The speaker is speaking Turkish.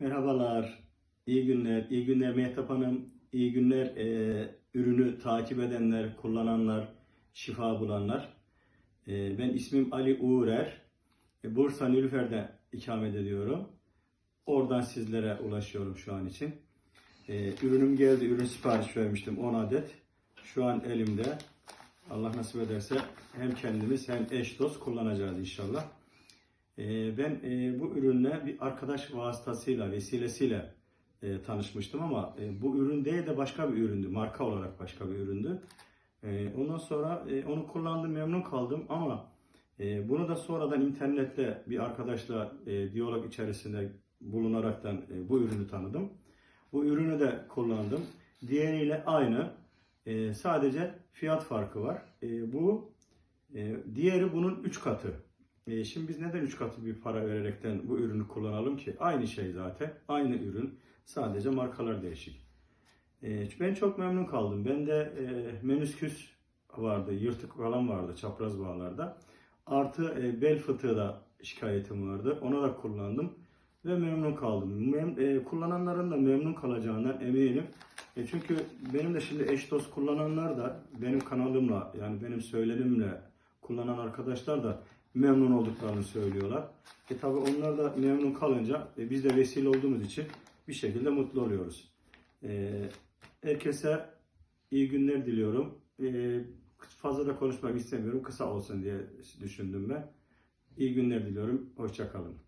Merhabalar, iyi günler, iyi günler Mehtap Hanım, iyi günler e, ürünü takip edenler, kullananlar, şifa bulanlar. E, ben ismim Ali Uğrer, e, Bursa Nilüfer'de ikamet ediyorum. Oradan sizlere ulaşıyorum şu an için. E, ürünüm geldi, ürün sipariş vermiştim 10 adet. Şu an elimde. Allah nasip ederse hem kendimiz hem eş dost kullanacağız inşallah. Ee, Ben e, bu ürünle bir arkadaş vasıtasıyla, vesilesiyle e, tanışmıştım ama e, bu ürün değil de başka bir üründü. Marka olarak başka bir üründü. Ondan sonra onu kullandım, memnun kaldım ama bunu da sonradan internette bir arkadaşla diyalog içerisinde bulunaraktan bu ürünü tanıdım. Bu ürünü de kullandım. Diğeriyle aynı. Sadece fiyat farkı var. Bu diğeri bunun 3 katı. E, şimdi biz neden 3 katı bir para vererekten bu ürünü kullanalım ki? Aynı şey zaten. Aynı ürün. Sadece markalar değişik. E, ben çok memnun kaldım. Bende e, menüsküs vardı, yırtık falan vardı çapraz bağlarda. Artı e, bel fıtığı da şikayetim vardı. Onu da kullandım ve memnun kaldım. Mem- e, kullananların da memnun kalacağından eminim. E, çünkü benim de şimdi eş dost kullananlar da benim kanalımla yani benim söylenimle kullanan arkadaşlar da memnun olduklarını söylüyorlar. E tabi onlar da memnun kalınca e, biz de vesile olduğumuz için bir şekilde mutlu oluyoruz. E, herkese iyi günler diliyorum. E, fazla da konuşmak istemiyorum. Kısa olsun diye düşündüm ben. İyi günler diliyorum. Hoşçakalın.